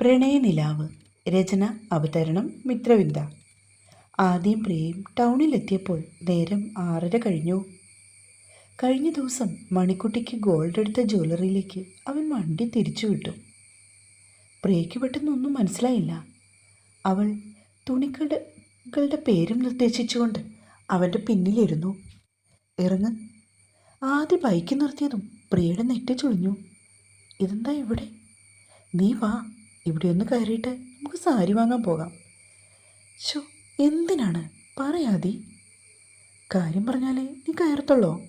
പ്രണയനിലാവ്. രചന അവതരണം മിത്രവിന്ദ. ആദ്യം പ്രിയയും ടൗണിലെത്തിയപ്പോൾ നേരം ആറര കഴിഞ്ഞു. കഴിഞ്ഞ ദിവസം മണിക്കുട്ടിക്ക് ഗോൾഡ് എടുത്ത ജ്വല്ലറിയിലേക്ക് അവൻ വണ്ടി തിരിച്ചു വിട്ടു പ്രിയയ്ക്ക് പെട്ടെന്നൊന്നും മനസ്സിലായില്ല. അവൾ തുണിക്കടകളുടെ പേരും നിർദ്ദേശിച്ചുകൊണ്ട് അവന്റെ പിന്നിലിരുന്നു. ഇറങ്ങ്. ആദ്യ ബൈക്ക് നിർത്തിയതും പ്രിയയുടെ നെറ്റി ചൊളിഞ്ഞു. ഇതെന്താ ഇവിടെ? നീ വാ. ഇവിടെ ഒന്ന് കയറിയിട്ട് നമുക്ക് സാരി വാങ്ങാൻ പോകാം. ഷോ എന്തിനാണ്? പറയാതി കാര്യം പറഞ്ഞാലേ നീ കയറത്തുള്ളോ?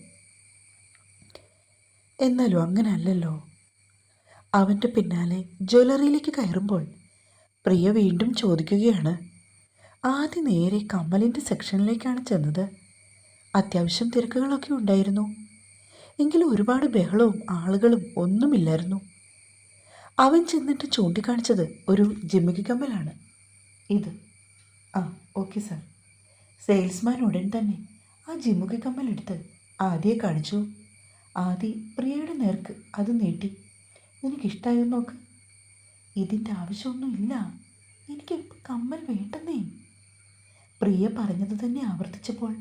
എന്നാലും അങ്ങനെ അല്ലല്ലോ. അവന്റെ പിന്നാലെ ജ്വല്ലറിയിലേക്ക് കയറുമ്പോൾ പ്രിയ വീണ്ടും ചോദിക്കുകയാണ്. ആദ്യം നേരെ കമ്മലിന്റെ സെക്ഷനിലേക്കാണ് ചെന്നത്. അത്യാവശ്യം തിരക്കുകളൊക്കെ ഉണ്ടായിരുന്നു. എങ്കിലും ഒരുപാട് ബഹളവും ആളുകളും ഒന്നുമില്ലായിരുന്നു. അവൻ ചെന്നിട്ട് ചൂണ്ടിക്കാണിച്ചത് ഒരു ജിമ്മിക്ക് കമ്മലാണ്. ഇത്. ആ ഓക്കെ സാർ. സെയിൽസ്മാൻ ഉടൻ തന്നെ ആ ജിമുക്കി കമ്മൽ എടുത്ത് ആദ്യയെ കാണിച്ചു. ആദി പ്രിയയുടെ നേർക്ക് അത് നീട്ടി. നിനക്കിഷ്ടമായോ നോക്ക്. ഇതിന്റെ ആവശ്യമൊന്നുമില്ല. എനിക്ക് കമ്മൽ വേണ്ടെന്നേ. പ്രിയ പറഞ്ഞത് തന്നെ ആവർത്തിച്ചപ്പോൾ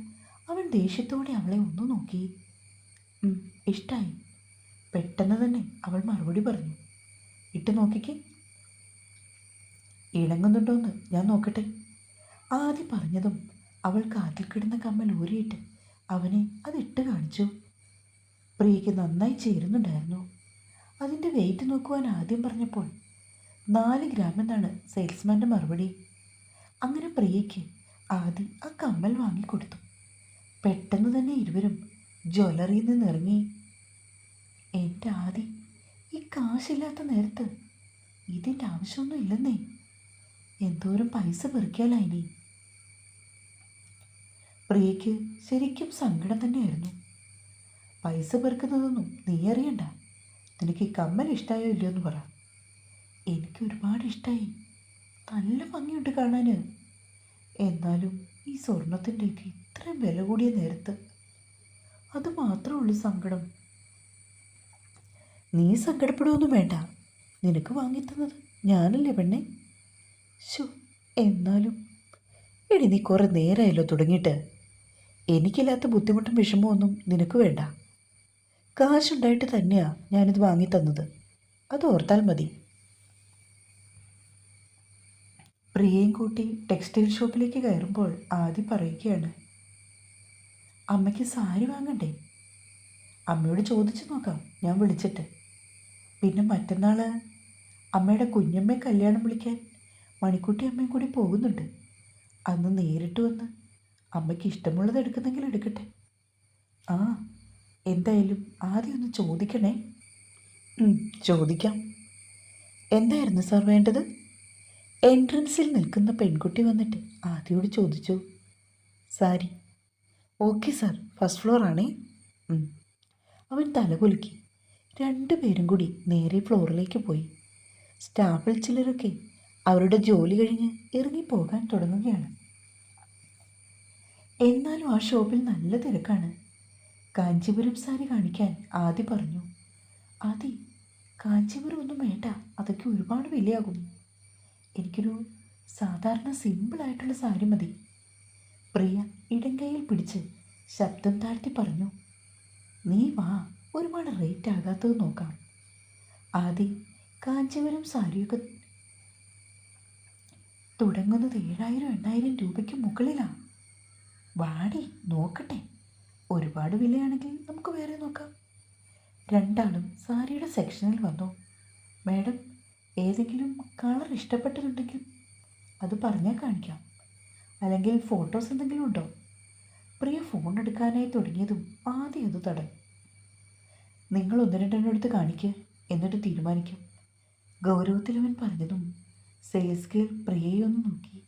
അവൻ ദേഷ്യത്തോടെ അവളെ ഒന്ന് നോക്കി. ഇഷ്ടായി. പെട്ടെന്ന് തന്നെ അവൾ മറുപടി പറഞ്ഞു. ഇട്ട് നോക്കിക്കേ. ഇണങ്ങുന്നുണ്ടോന്ന് ഞാൻ നോക്കട്ടെ. ആദ്യം പറഞ്ഞതും അവൾക്ക് അതിൽ കിടന്ന കമ്മൽ ഊരിയിട്ട് അവനെ അതിട്ട് കാണിച്ചു. പ്രിയയ്ക്ക് നന്നായി ചേരുന്നുണ്ടായിരുന്നു. അതിന്റെ വെയിറ്റ് നോക്കുവാൻ ആദ്യം പറഞ്ഞപ്പോൾ നാല് ഗ്രാം എന്നാണ് സെയിൽസ്മാന്റെ മറുപടി. അങ്ങനെ പ്രിയയ്ക്ക് ആദ്യം ആ കമ്മൽ വാങ്ങിക്കൊടുത്തു. പെട്ടെന്ന് തന്നെ ഇരുവരും ജ്വല്ലറിയിൽ നിന്ന് ഇറങ്ങി എന്റെ ആദി കാശില്ലാത്ത നേരത്ത് ഇതിന്റെ ആവശ്യമൊന്നും ഇല്ലെന്നേ. എന്തോരം പൈസ പെറുക്കിയാലായിനി പ്രിയയ്ക്ക് ശരിക്കും സങ്കടം തന്നെയായിരുന്നു. പൈസ പെറുക്കുന്നതൊന്നും നീ അറിയണ്ട. നിനക്ക് ഈ കമ്മൽ ഇഷ്ടമായോ ഇല്ലയോ എന്ന് പറ. എനിക്ക് ഒരുപാട് ഇഷ്ടമായി നല്ല ഭംഗിയുണ്ട് കാണാൻ എന്നാലും ഈ സ്വർണത്തിന്റെയൊക്കെ ഇത്രയും വില കൂടിയ നേരത്ത് അത് മാത്രമേ ഉള്ളൂ സങ്കടം. നീ സങ്കടപ്പെടുകയൊന്നും വേണ്ട. നിനക്ക് വാങ്ങിത്തന്നത് ഞാനല്ലേ പെണ്ണെ? ശോ എന്നാലും. എടി നീ കുറേ നേരമായല്ലോ തുടങ്ങിയിട്ട്. എനിക്കില്ലാത്ത ബുദ്ധിമുട്ടും വിഷമവും ഒന്നും നിനക്ക് വേണ്ട. കാശുണ്ടായിട്ട് തന്നെയാണ് ഞാനിത് വാങ്ങിത്തന്നത്. അത് ഓർത്താൽ മതി. പ്രിയയും കൂട്ടി ടെക്സ്റ്റൈൽ ഷോപ്പിലേക്ക് കയറുമ്പോൾ ആദ്യം പറയുകയാണ് അമ്മയ്ക്ക് സാരി വാങ്ങണ്ടേ? അമ്മയോട് ചോദിച്ചു നോക്കാം ഞാൻ വിളിച്ചിട്ട്. പിന്നെ മറ്റന്നാൾ അമ്മയുടെ കുഞ്ഞമ്മയെ കല്യാണം വിളിക്കാൻ മണിക്കുട്ടി അമ്മയും കൂടി പോകുന്നുണ്ട്. അന്ന് നേരിട്ട് വന്ന് അമ്മയ്ക്ക് ഇഷ്ടമുള്ളത് എടുക്കുന്നെങ്കിൽ എടുക്കട്ടെ. ആ എന്തായാലും ആദ്യം ഒന്ന് ചോദിക്കണേ. ചോദിക്കാം. എന്തായിരുന്നു സാർ വേണ്ടത്? എൻട്രൻസിൽ നിൽക്കുന്ന പെൺകുട്ടി വന്നിട്ട് ആദ്യയോട് ചോദിച്ചു. സാരി. ഓക്കെ സാർ ഫസ്റ്റ് ഫ്ലോറാണേ. ആണേ തല അവൻ തലകുലുക്കി രണ്ടുപേരും കൂടി നേരെ ഫ്ലോറിലേക്ക് പോയി. സ്റ്റാഫിൽ ചിലരൊക്കെ അവരുടെ ജോലി കഴിഞ്ഞ് ഇറങ്ങിപ്പോകാൻ തുടങ്ങുകയാണ്. എന്നാലും ആ ഷോപ്പിൽ നല്ല തിരക്കാണ്. കാഞ്ചീപുരം സാരി കാണിക്കാൻ ആദി പറഞ്ഞു. ആദി കാഞ്ചീപുരം ഒന്നും വേണ്ട. അതൊക്കെ ഒരുപാട് വിലയാകും. എനിക്കൊരു സാധാരണ സിമ്പിളായിട്ടുള്ള സാരി മതി. പ്രിയ ഇടങ്കയിൽ പിടിച്ച് ശബ്ദം താഴ്ത്തി പറഞ്ഞു. നീ വാ. ഒരുപാട് റേറ്റ് ആകാത്തത് നോക്കാം. ആദ്യം കാഞ്ചീപുരം സാരിയൊക്കെ തുടങ്ങുന്നത് ഏഴായിരം എണ്ണായിരം രൂപയ്ക്ക് മുകളിലാണ് വാടി നോക്കട്ടെ. ഒരുപാട് വിലയാണെങ്കിൽ നമുക്ക് വേറെ നോക്കാം. രണ്ടാളും സാരിയുടെ സെക്ഷനിൽ വന്നു. മാഡം ഏതെങ്കിലും കളർ ഇഷ്ടപ്പെട്ടിട്ടുണ്ടെങ്കിൽ അത് പറഞ്ഞാൽ കാണിക്കാം. അല്ലെങ്കിൽ ഫോട്ടോസ് എന്തെങ്കിലും ഉണ്ടോ? പ്രിയ ഫോൺ എടുക്കാനായി തുടങ്ങിയതും ആദ്യം അത് തടഞ്ഞു. നിങ്ങൾ ഒന്ന് രണ്ടെണ്ണം എടുത്ത് കാണിക്കുക എന്നിട്ട് തീരുമാനിക്കും. ഗൗരവത്തിൽ അവൻ പറഞ്ഞതും സെയിൽസ് ഗേൾ പ്രിയയെ ഒന്ന് നോക്കി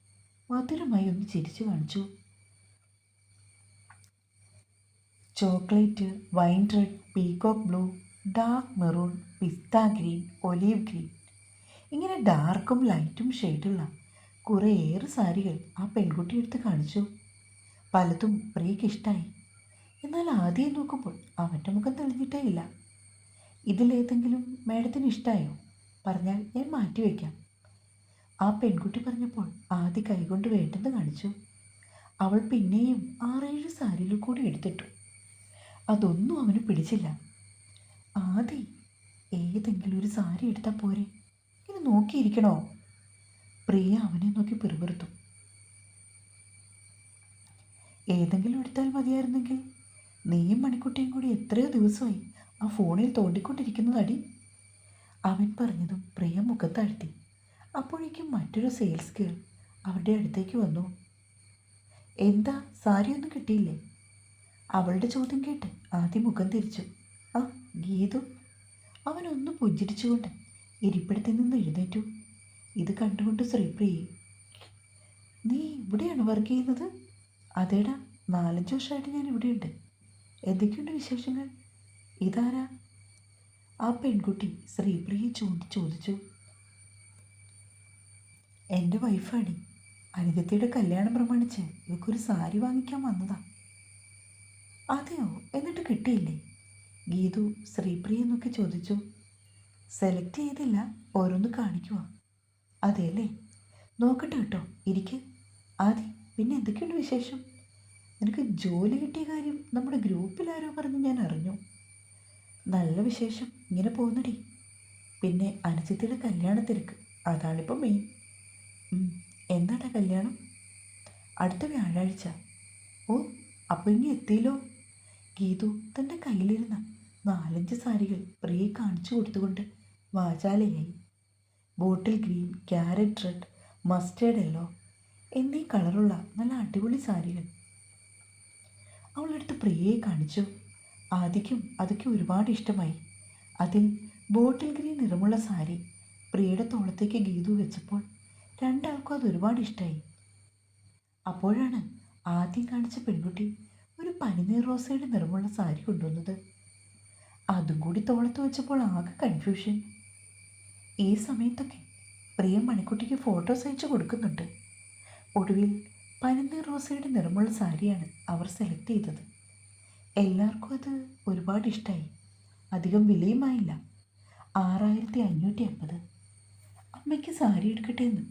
മധുരമായി ഒന്ന് ചിരിച്ചു കാണിച്ചു. Chocolate wine red peacock blue dark maroon pista green olive green. ഇങ്ങനെ ഡാർക്കും ലൈറ്റും ഷെയ്ഡുള്ള കുറേയേറെ സാരികൾ ആ പെൺകുട്ടി എടുത്ത് കാണിച്ചു. പലതും പ്രിയയ്ക്ക് ഇഷ്ടമായി എന്നാൽ ആദ്യം നോക്കുമ്പോൾ അവന്റെ മുഖം തെളിഞ്ഞിട്ടേ ഇല്ല. ഇതിലേതെങ്കിലും മാഡത്തിന് ഇഷ്ടമായോ പറഞ്ഞാൽ ഞാൻ മാറ്റിവെക്കാം ആ പെൺകുട്ടി പറഞ്ഞപ്പോൾ ആദ്യ കൈകൊണ്ട് വേണ്ടെന്ന് കാണിച്ചു. അവൾ പിന്നെയും ആറേഴ് സാരികൾ കൂടി എടുത്തിട്ടു. അതൊന്നും അവന് പിടിച്ചില്ല. ആദി ഏതെങ്കിലും ഒരു സാരി എടുത്താൽ പോരെ? ഇത് നോക്കിയിരിക്കണോ? പ്രിയ അവനെ നോക്കി പിറുപിറുത്തു. ഏതെങ്കിലും എടുത്താൽ മതിയായിരുന്നെങ്കിൽ നീയും മണിക്കുട്ടിയും കൂടി എത്രയോ ദിവസമായി ആ ഫോണിൽ തോണ്ടിക്കൊണ്ടിരിക്കുന്നതടി. അവൻ പറഞ്ഞതും പ്രിയ മുഖത്താഴ്ത്തി. അപ്പോഴേക്കും മറ്റൊരു സെയിൽസ് ഗേൾ അവരുടെ അടുത്തേക്ക് വന്നു. എന്താ? സാരിയൊന്നും കിട്ടിയില്ലേ? അവളുടെ ചോദ്യം കേട്ട് ആദ്യം മുഖം തിരിച്ചു. ആ ഗീതു. അവനൊന്ന് പുഞ്ചിരിച്ചുകൊണ്ട് ഇരിപ്പിടത്തിൽ നിന്ന് എഴുന്നേറ്റു. ഇത് കണ്ടുകൊണ്ട് ശ്രീപ്രിയെ നീ ഇവിടെയാണ് വർക്ക് ചെയ്യുന്നത്? അതേടാ നാലഞ്ച് വർഷമായിട്ട് ഞാൻ ഇവിടെയുണ്ട്. എന്തൊക്കെയുണ്ട് വിശേഷങ്ങൾ? ഇതാരാ? ആ പെൺകുട്ടി ശ്രീപ്രിയെ ചോദി ചോദിച്ചു. എന്റെ വൈഫാണി. അനിതത്തിയുടെ കല്യാണം പ്രമാണിച്ച് ഇവക്കൊരു സാരി വാങ്ങിക്കാൻ വന്നതാ. അതെയോ? എന്നിട്ട് കിട്ടിയില്ലേ? ഗീതു ശ്രീപ്രിയ എന്നൊക്കെ ചോദിച്ചു. സെലക്ട് ചെയ്തില്ല. ഓരോന്ന് കാണിക്കുക അതെയല്ലേ നോക്കട്ടെ കേട്ടോ. ഇരിക്ക്. ആദ്യം പിന്നെ എന്തൊക്കെയുണ്ട് വിശേഷം? നിനക്ക് ജോലി കിട്ടിയ കാര്യം നമ്മുടെ ഗ്രൂപ്പിൽ ആരോ പറഞ്ഞ് ഞാൻ അറിഞ്ഞു. നല്ല വിശേഷം ഇങ്ങനെ പോകുന്നടി. പിന്നെ അനുജിത്തിയുടെ കല്യാണത്തിരക്ക് അതാണിപ്പോൾ മെയിൻ എന്താണ് കല്യാണം? അടുത്ത വ്യാഴാഴ്ച. ഓ അപ്പോൾ ഇനി എത്തിയല്ലോ? ഗീതു തന്റെ കയ്യിലിരുന്ന നാലഞ്ച് സാരികൾ പ്രിയെ കാണിച്ചു കൊടുത്തുകൊണ്ട് വാചാലയായി. Bottle green carrot red mustard yellow എന്നീ കളറുള്ള നല്ല അടിപൊളി സാരികൾ അവളെടുത്ത് പ്രിയയെ കാണിച്ചു. ആദിക്കും അതൊക്കെ ഒരുപാട് ഇഷ്ടമായി. അതിൽ ബോട്ടിൽ ഗ്രീൻ നിറമുള്ള സാരി പ്രിയയുടെ തോളത്തേക്ക് ഗീതു വെച്ചപ്പോൾ രണ്ടാൾക്കും അത് ഒരുപാട് ഇഷ്ടമായി അപ്പോഴാണ് ആദ്യം കാണിച്ച പെൺകുട്ടി ഒരു പനിനീർ റോസയുടെ നിറമുള്ള സാരി കൊണ്ടുവന്നത്. അതും കൂടി തോളത്ത് വെച്ചപ്പോൾ ആകെ കൺഫ്യൂഷൻ ഈ സമയത്തൊക്കെ പ്രിയ മണിക്കുട്ടിക്ക് ഫോട്ടോസ് അയച്ചു കൊടുക്കുന്നുണ്ട്. ഒടുവിൽ പനിനീർ റോസയുടെ നിറമുള്ള സാരിയാണ് അവർ സെലക്ട് ചെയ്തത്. എല്ലാവർക്കും അത് ഒരുപാട് ഇഷ്ടമായി അധികം വിലയുമായില്ല. ആറായിരത്തി അഞ്ഞൂറ്റി അമ്പത് അമ്മയ്ക്ക് സാരി എടുക്കട്ടെ എന്ന്.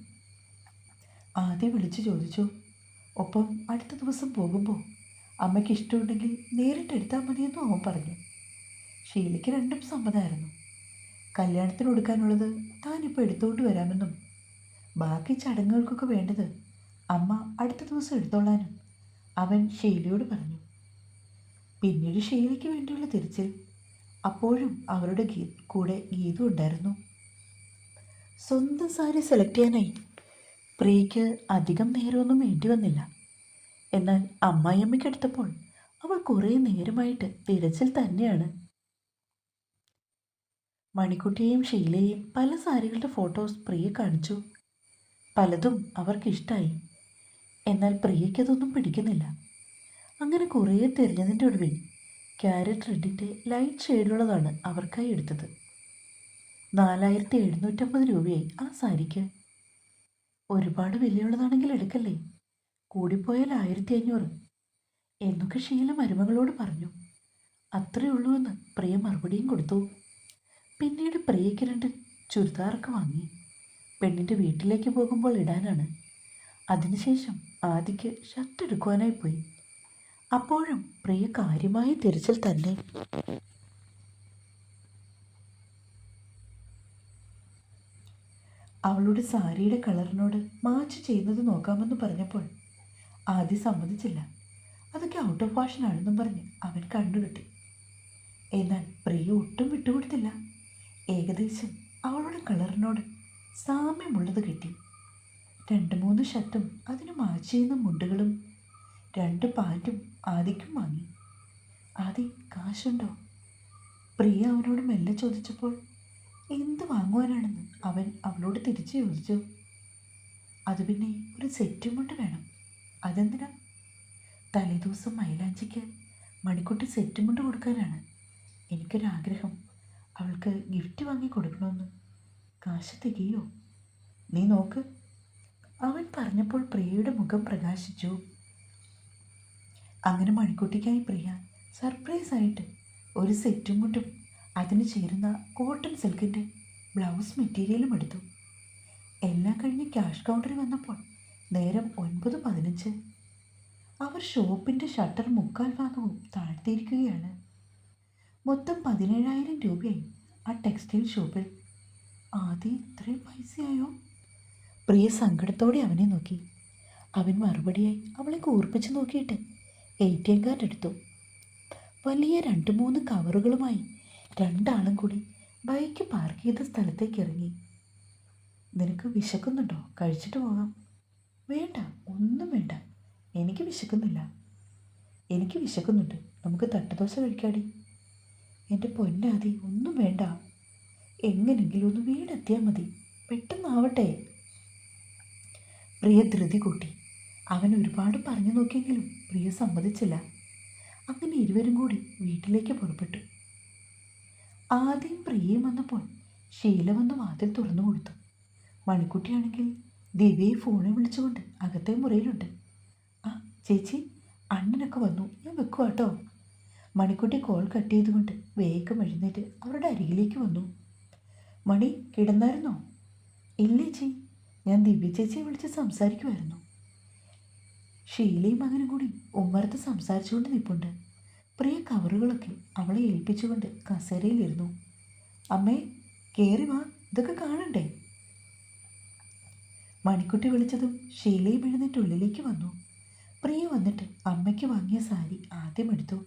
ആദ്യം വിളിച്ചു ചോദിച്ചു. ഒപ്പം അടുത്ത ദിവസം പോകുമ്പോൾ അമ്മയ്ക്ക് ഇഷ്ടമുണ്ടെങ്കിൽ നേരിട്ട് എടുത്താൽ മതിയെന്നും അവൻ പറഞ്ഞു. ഷീലയ്ക്ക് രണ്ടും സമ്മതമായിരുന്നു കല്യാണത്തിന് കൊടുക്കാനുള്ളത് താനിപ്പോൾ എടുത്തുകൊണ്ട് വരാമെന്നും. ബാക്കി ചടങ്ങുകൾക്കൊക്കെ വേണ്ടത് അമ്മ അടുത്ത ദിവസം എടുത്തോളാനും. അവൻ ഷെയ്ലിയോട് പറഞ്ഞു. പിന്നീട് ഷെയ്ലിക്ക് വേണ്ടിയുള്ള തിരച്ചിൽ. അപ്പോഴും അവരുടെ ഗീ കൂടെ ഗീതു ഉണ്ടായിരുന്നു. സ്വന്തം സാരി സെലക്ട് ചെയ്യാനായി. പ്രിയയ്ക്ക് അധികം നേരമൊന്നും വേണ്ടി വന്നില്ല. എന്നാൽ അമ്മായിയമ്മയ്ക്ക് എടുത്തപ്പോൾ അവൾ കുറേ നേരമായിട്ട് തിരച്ചിൽ തന്നെയാണ്. മണിക്കുട്ടിയെയും ഷീലയെയും പല സാരികളുടെ ഫോട്ടോസ് പ്രിയ കാണിച്ചു. പലതും അവർക്ക് ഇഷ്ടമായി എന്നാൽ പ്രിയയ്ക്കതൊന്നും പിടിക്കുന്നില്ല. അങ്ങനെ കുറേ തിരഞ്ഞതിന്റെ ഒടുവിൽ ക്യാരറ്റ് റെഡിന്റെ ലൈറ്റ് ഷെയ്ഡുള്ളതാണ് അവർക്കായി എടുത്തത്. നാലായിരത്തി എഴുന്നൂറ്റമ്പത് രൂപയായി ആ സാരിക്ക്. ഒരുപാട് വിലയുള്ളതാണെങ്കിൽ എടുക്കല്ലേ? കൂടിപ്പോയാൽ ആയിരത്തി അഞ്ഞൂറ്. എന്നൊക്കെ ഷീല മരുമകളോട് പറഞ്ഞു. അത്രയേ ഉള്ളൂ എന്ന് പ്രിയ മറുപടിയും കൊടുത്തു. പിന്നീട് പ്രിയയ്ക്ക് രണ്ട് ചുരിദാറൊക്കെ വാങ്ങി. പെണ്ണിന്റെ വീട്ടിലേക്ക് പോകുമ്പോൾ ഇടാനാണ് അതിനുശേഷം ആദിക്ക് ഷർട്ട് എടുക്കുവാനായി പോയി. അപ്പോഴും പ്രിയ കാര്യമായ തിരച്ചിൽ തന്നെ. അവളുടെ സാരിയുടെ കളറിനോട് മാച്ച് ചെയ്യുന്നത് നോക്കാമെന്ന് പറഞ്ഞപ്പോൾ ആദ്യം സമ്മതിച്ചില്ല. അതൊക്കെ ഔട്ട് ഓഫ് ഫാഷൻ ആണെന്നും പറഞ്ഞ് അവൻ കണ്ടുകിട്ടി എന്നാൽ പ്രിയ ഒട്ടും വിട്ടുകൊടുത്തില്ല. ഏകദേശം അവളുടെ കളറിനോട് സാമ്യമുള്ളത് കിട്ടി. രണ്ട് മൂന്ന് ഷർട്ടും അതിന് മാച്ച് ചെയ്യുന്ന മുണ്ടുകളും രണ്ട് പാന്റും ആദിക്കും വാങ്ങി. ആദി കാശുണ്ടോ? പ്രിയ അവനോട് മെല്ലെ ചോദിച്ചപ്പോൾ എന്ത് വാങ്ങുവാനാണെന്ന്? അവൻ അവളോട് തിരിച്ചു ചോദിച്ചു. അത് പിന്നെ ഒരു സെറ്റും കൊണ്ട് വേണം. അതെന്തിനാ? തലേദിവസം മൈലാഞ്ചിക്ക് മണിക്കുട്ടി സെറ്റും കൊണ്ട് കൊടുക്കാനാണ്. എനിക്കൊരാഗ്രഹം. അവൾക്ക് ഗിഫ്റ്റ് വാങ്ങി കൊടുക്കണമെന്ന്. കാശ് തികയോ? നീ നോക്ക്. അവൻ പറഞ്ഞപ്പോൾ പ്രിയയുടെ മുഖം പ്രകാശിച്ചു. അങ്ങനെ മണിക്കുട്ടിക്കായി പ്രിയ സർപ്രൈസ് ആയിട്ട് ഒരു സെറ്റും കൊണ്ടും അതിന് ചേരുന്ന കോട്ടൺ സിൽക്കിന്റെ ബ്ലൗസ് മെറ്റീരിയലും എടുത്തു. എല്ലാം കഴിഞ്ഞ് ക്യാഷ് കൗണ്ടറിൽ വന്നപ്പോൾ നേരം ഒൻപത് പതിനഞ്ച്. അവർ ഷോപ്പിന്റെ ഷട്ടർ മുക്കാൽ ഭാഗവും താഴ്ത്തിയിരിക്കുകയാണ്. മൊത്തം പതിനേഴായിരം രൂപയായി ആ ടെക്സ്റ്റൈൽ ഷോപ്പിൽ. ആദ്യം ഇത്രയും പൈസയായോ? പ്രിയ സങ്കടത്തോടെ അവനെ നോക്കി. അവൻ മറുപടിയായി അവളെ കൂർപ്പിച്ച് നോക്കിയിട്ട് എ ടി എം കാർഡ് എടുത്തു വലിയ രണ്ട് മൂന്ന് കവറുകളുമായി രണ്ടാളും കൂടി ബൈക്ക് പാർക്ക് ചെയ്ത സ്ഥലത്തേക്ക് ഇറങ്ങി. നിനക്ക് വിശക്കുന്നുണ്ടോ? കഴിച്ചിട്ട് പോകാം. വേണ്ട ഒന്നും വേണ്ട. എനിക്ക് വിശക്കുന്നില്ല. എനിക്ക് വിശക്കുന്നുണ്ട്. നമുക്ക് തട്ടുദോശ കഴിക്കാടി. എന്റെ പൊന്നാതി ഒന്നും വേണ്ട. എങ്ങനെങ്കിലും ഒന്ന് വീടെത്തിയാൽ മതി. പെട്ടെന്നാവട്ടെ. പ്രിയ ധൃതി കൂട്ടി അവൻ ഒരുപാട് പറഞ്ഞു നോക്കിയെങ്കിലും പ്രിയ സമ്മതിച്ചില്ല. അങ്ങനെ ഇരുവരും കൂടി വീട്ടിലേക്ക് പുറപ്പെട്ടു. ആദ്യം പ്രിയയും വന്നപ്പോൾ ഷീല വന്ന് വാതിൽ തുറന്നു കൊടുത്തു. മണിക്കുട്ടിയാണെങ്കിൽ ദിവ്യയെ ഫോണിൽ വിളിച്ചുകൊണ്ട് അകത്തെ മുറിയിലുണ്ട്. ആ ചേച്ചി അണ്ണനൊക്കെ വന്നു. ഞാൻ വെക്കുക കേട്ടോ മണിക്കുട്ടി കോൾ കട്ട് ചെയ്തുകൊണ്ട് വേഗം എഴുന്നേറ്റ് അവരുടെ അരികിലേക്ക് വന്നു. മണി കിടന്നായിരുന്നോ? ഇല്ലേ ചേച്ചി. ഞാൻ ദിവ്യ ചേച്ചിയെ വിളിച്ച് സംസാരിക്കുമായിരുന്നു ഷീലയും മകനും കൂടി ഉമ്മറത്ത് സംസാരിച്ചുകൊണ്ട് നിൽപ്പുണ്ട് പ്രിയ കവറുകളൊക്കെ അവളെ ഏൽപ്പിച്ചുകൊണ്ട് കസേരയിലിരുന്നു. അമ്മേ കയറി വാ ഇതൊക്കെ കാണണ്ടേ? മണിക്കുട്ടി വിളിച്ചതും ഷീലയും എഴുന്നേറ്റ് ഉള്ളിലേക്ക് വന്നു. പ്രിയ വന്നിട്ട് അമ്മയ്ക്ക് വാങ്ങിയ സാരി ആദ്യം എടുത്തു.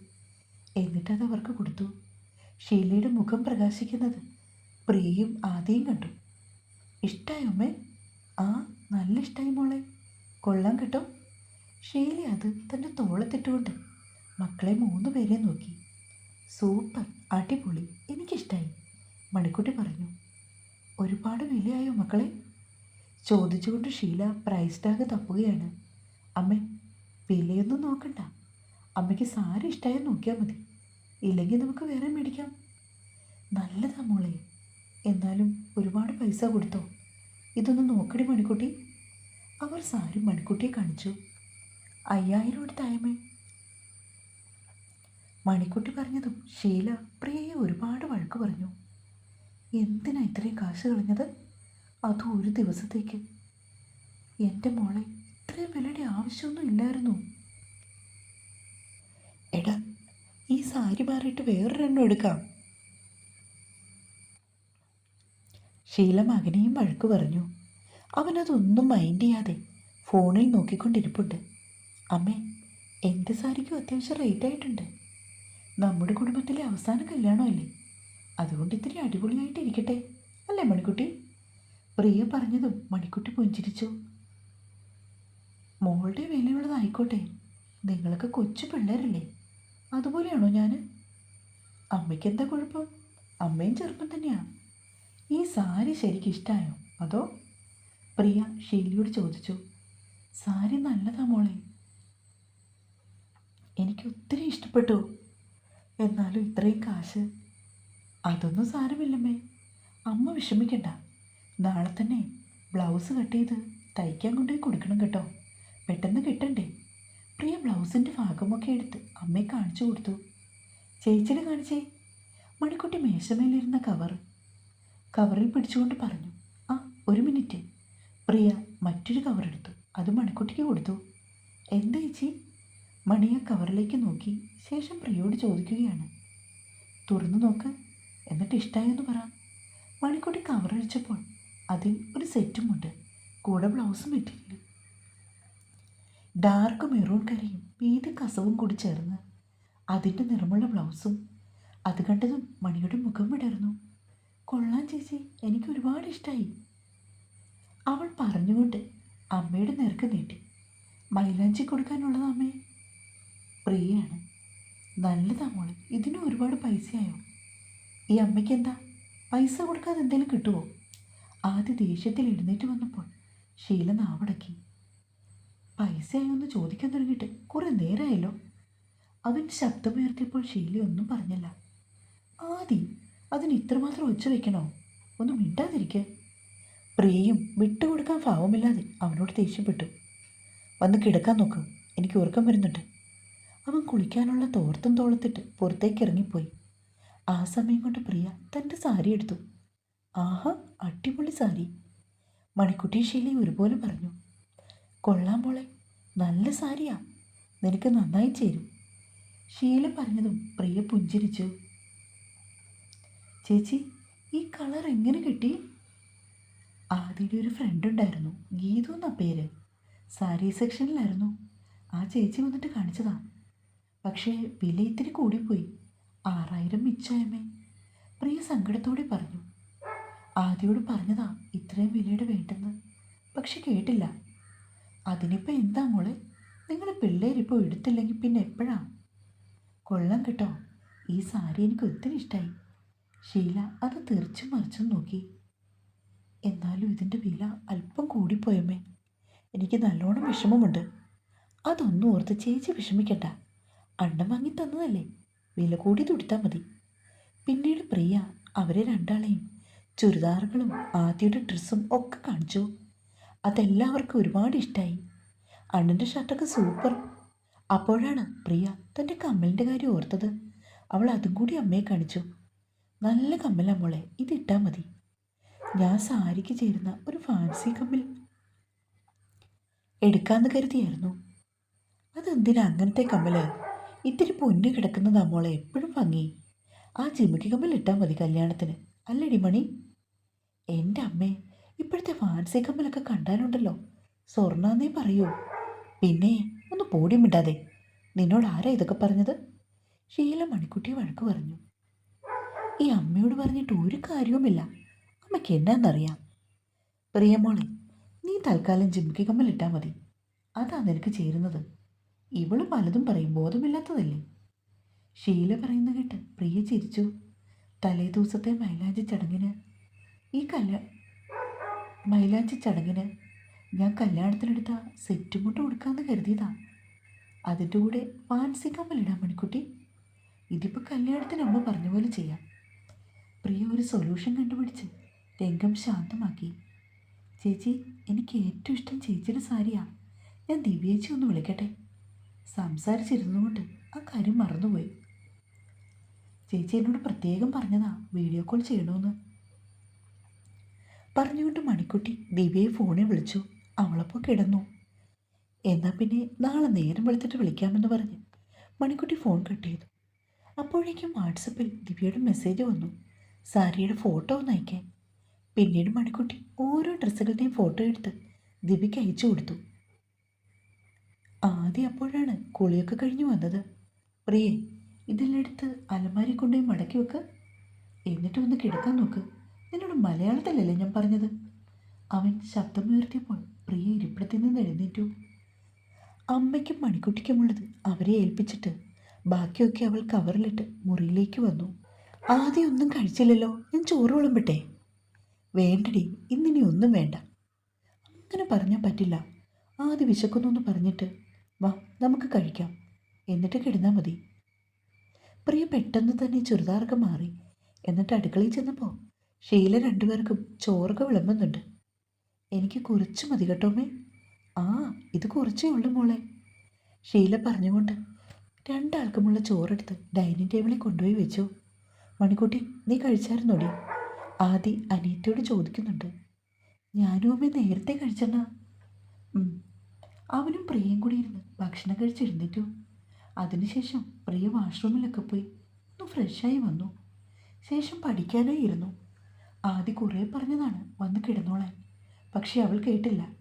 എന്നിട്ട് അവർക്ക് കൊടുത്തു. ഷീലയുടെ മുഖം പ്രകാശിക്കുന്നത് പ്രിയയും ആദ്യം കണ്ടു. ഇഷ്ടമായി അമ്മേ? ആ നല്ല ഇഷ്ടമായി മോളെ. കൊള്ളാൻ കിട്ടും. ഷീല അത് തന്റെ തോളത്തിട്ടുകൊണ്ട് മക്കളെ മൂന്ന് പേരെ നോക്കി. സൂപ്പർ അടിപൊളി എനിക്കിഷ്ടായി. മണിക്കുട്ടി പറഞ്ഞു ഒരുപാട് വിലയായോ മക്കളെ? ചോദിച്ചുകൊണ്ട് ഷീല പ്രൈസ് ടാഗ് തപ്പുകയാണ്. അമ്മ വിലയൊന്നും നോക്കണ്ട. അമ്മയ്ക്ക് സാരി ഇഷ്ടമായി നോക്കിയാൽ മതി. ഇല്ലെങ്കിൽ നമുക്ക് വേറെ മേടിക്കാം. നല്ലതാ മോളെ. എന്നാലും ഒരുപാട് പൈസ കൊടുത്തോ. ഇതൊന്ന് നോക്കണേ മണിക്കുട്ടി. അവർ സാരി മണിക്കുട്ടിയെ കാണിച്ചു. അയ്യായിരം എടുത്തായമേ മണിക്കുട്ടി പറഞ്ഞതും ഷീല പ്രിയയെ ഒരുപാട് വഴക്ക് പറഞ്ഞു. എന്തിനാ ഇത്രയും കാശ് കളഞ്ഞത്? അതും ഒരു ദിവസത്തേക്ക്? എന്റെ മോളെ ഇത്രയും വിലയുടെ ആവശ്യമൊന്നും ഇല്ലായിരുന്നു. എടാ ഈ സാരി മാറിയിട്ട് വേറൊരെണ്ണം എടുക്കാം. ഷീല മകനെയും വഴക്ക് പറഞ്ഞു. അവനതൊന്നും മൈൻഡ് ചെയ്യാതെ ഫോണിൽ നോക്കിക്കൊണ്ടിരിപ്പുണ്ട്. അമ്മേ എന്റെ സാരിക്കും അത്യാവശ്യം റേറ്റ് ആയിട്ടുണ്ട്. നമ്മുടെ കുടുംബത്തിലെ അവസാന കല്യാണമല്ലേ? അതുകൊണ്ട് ഇത്തിരി അടിപൊളിയായിട്ട് ഇരിക്കട്ടെ അല്ലേ മണിക്കുട്ടി? പ്രിയ പറഞ്ഞതും മണിക്കുട്ടി പുഞ്ചിരിച്ചു. മോളുടെ വിലയുള്ളതായിക്കോട്ടെ നിങ്ങളൊക്കെ കൊച്ചു പിള്ളേരല്ലേ അതുപോലെയാണോ ഞാൻ അമ്മയ്ക്ക് എന്താ കുഴപ്പം? അമ്മയും ചെറുപ്പം തന്നെയാ. ഈ സാരി ശരിക്കും ഇഷ്ടമായോ അതോ? പ്രിയ ഷീലിയോട് ചോദിച്ചു. സാരി നല്ലതാ മോളെ. എനിക്ക് ഒത്തിരി ഇഷ്ടപ്പെട്ടു. എന്നാലും ഇത്രയും കാശ്. അതൊന്നും സാരമില്ലമ്മേ. അമ്മ വിഷമിക്കണ്ട. നാളെ തന്നെ ബ്ലൗസ് കട്ട് ചെയ്ത് തയ്ക്കാൻ കൊണ്ടുപോയി കൊടുക്കണം കേട്ടോ. പെട്ടെന്ന് കിട്ടണ്ടേ? പ്രിയ ബ്ലൗസിന്റെ ഭാഗമൊക്കെ എടുത്ത് അമ്മയെ കാണിച്ചു കൊടുത്തു. ചേച്ചിനെ കാണിച്ചേ. മണിക്കുട്ടി മേശമേലിരുന്ന കവർ കവറിൽ പിടിച്ചുകൊണ്ട് പറഞ്ഞു ആ ഒരു മിനിറ്റ്. പ്രിയ മറ്റൊരു കവറെടുത്തു അത് മണിക്കുട്ടിക്ക് കൊടുത്തു. എന്താ ചേച്ചി? മണിയ കവറിലേക്ക് നോക്കി. ശേഷം പ്രിയയോട് ചോദിക്കുകയാണ്. തുറന്നു നോക്ക്. എന്നിട്ട് ഇഷ്ടമായെന്ന് പറ. മണിക്കുട്ടി കവറഴിച്ചപ്പോൾ അതിൽ ഒരു സെറ്റുമുണ്ട് കൂടെ ബ്ലൗസും മെറ്റീരിയൽ ഡാർക്ക് മെറൂൺ കരയും പീതി കസവും കൂടി ചേർന്ന് അതിന്റെ നിറമുള്ള ബ്ലൗസും അത് കണ്ടതും മണിയുടെ മുഖം വിടർന്നു. കൊള്ളാം ചേച്ചി എനിക്ക് ഒരുപാട് ഇഷ്ടമായി അവൾ പറഞ്ഞുകൊണ്ട് അമ്മയുടെ നേർക്ക് നീട്ടി. മൈലാഞ്ചി കൊടുക്കാനുള്ളത് അമ്മേ? പ്രിയയാണ്. നല്ലതാ മോളെ. ഇതിന് ഒരുപാട് പൈസയായോ? ഈ അമ്മയ്ക്ക് എന്താ? പൈസ കൊടുക്കാതെ എന്തെങ്കിലും കിട്ടുമോ ആദ്യ ദേഷ്യത്തിൽ എഴുന്നേറ്റ് വന്നപ്പോൾ ശീല നാവടക്കി. പൈസയായോ എന്ന് ചോദിക്കാൻ തുടങ്ങിയിട്ട് കുറേ നേരമായല്ലോ അവൻ ശബ്ദമുയർത്തിയപ്പോൾ ശീലയൊന്നും പറഞ്ഞില്ല. ആദ്യം അതിന് ഇത്രമാത്രം ഒച്ച വയ്ക്കണോ ഒന്ന് മിണ്ടാതിരിക്കുക പ്രിയയും വിട്ടുകൊടുക്കാൻ ഭാവമില്ലാതെ അവനോട് ദേഷ്യപ്പെട്ടു. വന്ന് കിടക്കാൻ നോക്ക് എനിക്ക് ഉറക്കം വരുന്നുണ്ട്. അവൻ കുളിക്കാനുള്ള തോർത്തും തോളത്തിട്ട് പുറത്തേക്ക് ഇറങ്ങിപ്പോയി ആ സമയം കൊണ്ട് പ്രിയ തന്റെ സാരി എടുത്തു. ആഹാ അടിപൊളി സാരി. മണിക്കുട്ടി ശൈലി ഒരുപോലെ പറഞ്ഞു. കൊള്ളാം മോളെ നല്ല സാരിയാ. നിനക്ക് നന്നായി ചേരും. ശീലം പറഞ്ഞതും പ്രിയ പുഞ്ചിരിച്ചു. ചേച്ചി ഈ കളർ എങ്ങനെ കിട്ടി? ആദ്യയുടെ ഒരു ഫ്രണ്ട് ഉണ്ടായിരുന്നു ഗീതു എന്നാ പേര്. സാരി സെക്ഷനിലായിരുന്നു ആ ചേച്ചി വന്നിട്ട് കാണിച്ചതാ. പക്ഷേ വില ഇത്തിരി കൂടിപ്പോയി. ആറായിരം മിച്ചായ്മേ പ്രിയ സങ്കടത്തോടെ പറഞ്ഞു. ആദ്യയോട് പറഞ്ഞതാ ഇത്രയും വിലയുടെ വേണ്ടെന്ന്. പക്ഷെ കേട്ടില്ല. അതിനിപ്പോൾ എന്താ മോളെ? നിങ്ങൾ പിള്ളേരിപ്പോൾ എടുത്തില്ലെങ്കിൽ പിന്നെ എപ്പോഴാണ് കൊള്ളാം കേട്ടോ. ഈ സാരി എനിക്ക് ഒത്തിരി ഇഷ്ടമായി ഷീല അത് തെറിച്ചും മറിച്ചും നോക്കി. എന്നാലും ഇതിന്റെ വില അല്പം കൂടിപ്പോയമ്മേ. എനിക്ക് നല്ലോണം വിഷമമുണ്ട്. അതൊന്നും ഓർത്ത് ചേച്ചി വിഷമിക്കണ്ട. അണ്ണം വാങ്ങി തന്നതല്ലേ. വില കൂടി തുടുത്താൽ മതി. പിന്നീട് പ്രിയ അവരെ രണ്ടാളെയും ചുരിദാറുകളും ആദ്യയുടെ ഡ്രസ്സും ഒക്കെ കാണിച്ചു. അതെല്ലാവർക്കും ഒരുപാട് ഇഷ്ടമായി അണ്ണന്റെ ഷർട്ടൊക്കെ സൂപ്പർ. അപ്പോഴാണ് പ്രിയ തന്റെ കമ്മലിന്റെ കാര്യം ഓർത്തത്. അവൾ അതും കൂടി അമ്മയെ കാണിച്ചു. നല്ല കമ്മലാ മോളെ ഇതിട്ടാൽ മതി. ഞാൻ സാരിക്ക് ചേരുന്ന ഒരു ഫാൻസി കമ്മിൽ. എടുക്കാന്ന് കരുതിയായിരുന്നു. അതെന്തിനാ അങ്ങനത്തെ കമ്മൽ? ഇത്തിരി പൊന്ന് കിടക്കുന്നതാ മോളെ എപ്പോഴും ഭംഗി. ആ ജിമിക്ക് കമ്മൽ ഇട്ടാൽ മതി കല്യാണത്തിന്. അല്ലടി മണി? എന്റെ അമ്മേ ഇപ്പോഴത്തെ ഫാൻസി കമ്മലൊക്കെ കണ്ടാലുണ്ടല്ലോ. സ്വർണാന്നേ പറയൂ. പിന്നെ ഒന്ന് പോടിയും മിണ്ടാതെ. നിന്നോട് ആരാ ഇതൊക്കെ പറഞ്ഞത്? ഷീല മണിക്കുട്ടി വഴക്ക് പറഞ്ഞു. ഈ അമ്മയോട് പറഞ്ഞിട്ട് ഒരു കാര്യവുമില്ല. അമ്മയ്ക്ക് എന്നാന്നറിയാം പ്രിയമോളെ നീ തൽക്കാലം ജിംകി കമ്മലിട്ടാൽ മതി. അതാ നിനക്ക് ചേരുന്നത്. ഇവൾ പലതും പറയും ബോധമില്ലാത്തതല്ലേ? ഷീല പറയുന്ന കേട്ട് പ്രിയ ചിരിച്ചു. തലേ ദിവസത്തെ മൈലാഞ്ചി ചടങ്ങിന് ഈ കല്ല മൈലാഞ്ചി ചടങ്ങിന് ഞാൻ കല്യാണത്തിനെടുത്ത സെറ്റുമുട്ട് കൊടുക്കാമെന്ന് കരുതിയതാ. അതിന്റെ കൂടെ ഫാൻസി കമ്മലിടാൻ മണിക്കുട്ടി. ഇതിപ്പോൾ കല്യാണത്തിന് അമ്മ പറഞ്ഞ പോലെ ചെയ്യാം. പ്രിയ ഒരു സൊല്യൂഷൻ കണ്ടുപിടിച്ച് രംഗം ശാന്തമാക്കി. ചേച്ചി എനിക്ക് ഏറ്റവും ഇഷ്ടം ചേച്ചിയുടെ സാരിയാ. ഞാൻ ദിവ്യേച്ചി ഒന്ന് വിളിക്കട്ടെ? സംസാരിച്ചിരുന്നുകൊണ്ട് ആ കാര്യം മറന്നുപോയി. ചേച്ചി എന്നോട് പ്രത്യേകം പറഞ്ഞതാ വീഡിയോ കോൾ ചെയ്യണമെന്ന് പറഞ്ഞുകൊണ്ട് മണിക്കുട്ടി ദിവ്യയെ ഫോണിൽ വിളിച്ചു. അവളപ്പോൾ കിടന്നു. എന്നാൽ പിന്നെ നാളെ നേരം വെളുത്തിട്ട് വിളിക്കാമെന്ന് പറഞ്ഞ് മണിക്കുട്ടി ഫോൺ കട്ട് ചെയ്തു. അപ്പോഴേക്കും വാട്സപ്പിൽ ദിവ്യയുടെ മെസ്സേജ് വന്നു. സാരിയുടെ ഫോട്ടോ ഒന്ന് അയക്കാൻ പിന്നീട് മണിക്കുട്ടി ഓരോ ഡ്രസ്സുകളുടെയും ഫോട്ടോ എടുത്ത് ദിവിക്ക് അയച്ചു കൊടുത്തു. ആദ്യം അപ്പോഴാണ് കുളിയൊക്കെ കഴിഞ്ഞു വന്നത്. പ്രിയെ ഇതെല്ലാം എടുത്ത് അലമാരി കൊണ്ടുപോയി മടക്കി വെക്ക്. എന്നിട്ട് ഒന്ന് കിടക്കാൻ നോക്ക്. നിന്നോട് മലയാളത്തിലല്ലേ ഞാൻ പറഞ്ഞത്? അവൻ ശബ്ദമുയർത്തിയപ്പോൾ പ്രിയ ഇരിപ്പിടത്തിൽ നിന്ന് എഴുന്നേറ്റു. അമ്മയ്ക്കും മണിക്കുട്ടിക്കുമുള്ളത് അവരെ ഏൽപ്പിച്ചിട്ട് ബാക്കിയൊക്കെ അവൾ കവറിലിട്ട് മുറിയിലേക്ക് വന്നു. ആദ്യം ഒന്നും കഴിച്ചില്ലല്ലോ. ഞാൻ ചോറ് വിളമ്പട്ടെ? വേണ്ടടി ഇന്നിനി ഒന്നും വേണ്ട. അങ്ങനെ പറഞ്ഞാൽ പറ്റില്ല. ആദ്യം വിശക്കുന്നു എന്ന് പറഞ്ഞിട്ട് വാ നമുക്ക് കഴിക്കാം. എന്നിട്ട് കിടന്നാൽ മതി. പ്രിയ പെട്ടെന്ന് തന്നെ ചുരിദാറൊക്കെ മാറി. എന്നിട്ട് അടുക്കളയിൽ ചെന്നപ്പോൾ ഷീല രണ്ടുപേർക്കും ചോറൊക്കെ വിളമ്പുന്നുണ്ട്. എനിക്ക് കുറച്ച് മതി കേട്ടോമേ ആ ഇത് കുറച്ചേ ഉള്ളൂ മോളെ. ഷീല പറഞ്ഞുകൊണ്ട് രണ്ടാൾക്കുമുള്ള ചോറെടുത്ത് ഡൈനിങ് ടേബിളിൽ കൊണ്ടുപോയി വെച്ചു. മണിക്കുട്ടി നീ കഴിച്ചായിരുന്നോടി? ആദി അനിയത്തിയോട് ചോദിക്കുന്നുണ്ട്. ഞാനും അമ്മ നേരത്തെ കഴിച്ചെന്നാ. അവനും പ്രിയയും കൂടി ഇരുന്ന് ഭക്ഷണം കഴിച്ചെഴുന്നേറ്റു അതിനുശേഷം പ്രിയ വാഷ്റൂമിലൊക്കെ പോയി ഒന്ന് ഫ്രഷായി വന്നു. ശേഷം പഠിക്കാനായി ഇരുന്നു ആദി കുറേ പറഞ്ഞതാണ് വന്ന് കിടന്നോളാൻ. പക്ഷേ അവൾ കേട്ടില്ല.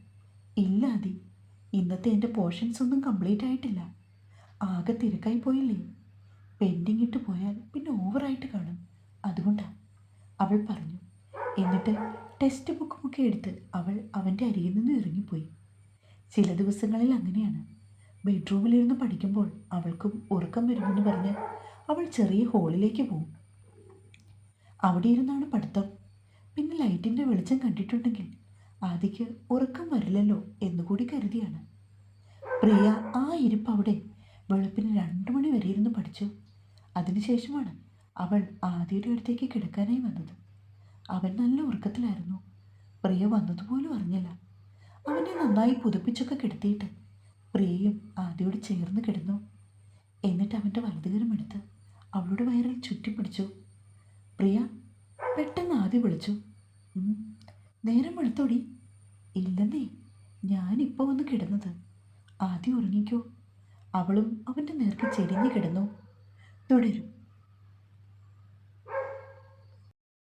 ഇല്ല ആദി ഇന്നത്തെ എന്റെ പോർഷൻസ് ഒന്നും കംപ്ലീറ്റ് ആയിട്ടില്ല ആകെ തിരക്കായി പോയില്ലേ? പെൻഡിങ് ഇട്ട് പോയാൽ പിന്നെ ഓവറായിട്ട് കാണും. അതുകൊണ്ടാണ് അവൾ പറഞ്ഞു. എന്നിട്ട് ടെക്സ്റ്റ് ബുക്കുമൊക്കെ എടുത്ത് അവൾ അവന്റെ അരികിൽ നിന്ന് ഇറങ്ങിപ്പോയി. ചില ദിവസങ്ങളിൽ അങ്ങനെയാണ്. ബെഡ്റൂമിലിരുന്ന് പഠിക്കുമ്പോൾ അവൾക്കും ഉറക്കം വരുമെന്ന് പറഞ്ഞ് അവൾ ചെറിയ ഹോളിലേക്ക് പോകും അവിടെ ഇരുന്നാണ് പഠിത്തം. പിന്നെ ലൈറ്റിന്റെ വെളിച്ചം കണ്ടിട്ടുണ്ടെങ്കിൽ ആദിക്ക് ഉറക്കം വരില്ലല്ലോ എന്നുകൂടി കരുതിയാണ്. പ്രിയ ആ ഇരിപ്പ് അവിടെ വെളുപ്പിന് രണ്ടു മണി വരെ ഇരുന്ന് പഠിച്ചു. അതിനുശേഷമാണ് അവൾ ആദ്യയുടെ അടുത്തേക്ക് കിടക്കാനായി വന്നത്. അവൻ നല്ല ഉറക്കത്തിലായിരുന്നു. പ്രിയ വന്നതുപോലും അറിഞ്ഞില്ല. അവനെ നന്നായി പുതുപ്പിച്ചൊക്കെ കിടത്തിയിട്ട് പ്രിയയും ആദ്യയോട് ചേർന്ന് കിടന്നു. എന്നിട്ട് അവന്റെ വലതുകരം എടുത്ത് അവളുടെ വയറിൽ ചുറ്റിപ്പിടിച്ചു. പ്രിയ പെട്ടെന്ന് ആദ്യം വിളിച്ചു. നേരം വെളുത്തോടി. ഇല്ലെന്നേ ഞാനിപ്പോൾ വന്ന് കിടന്നത്. ആദ്യം ഉറങ്ങിക്കോ. അവളും അവന്റെ നേർക്ക് ചെരിഞ്ഞു കിടന്നു. തുടരും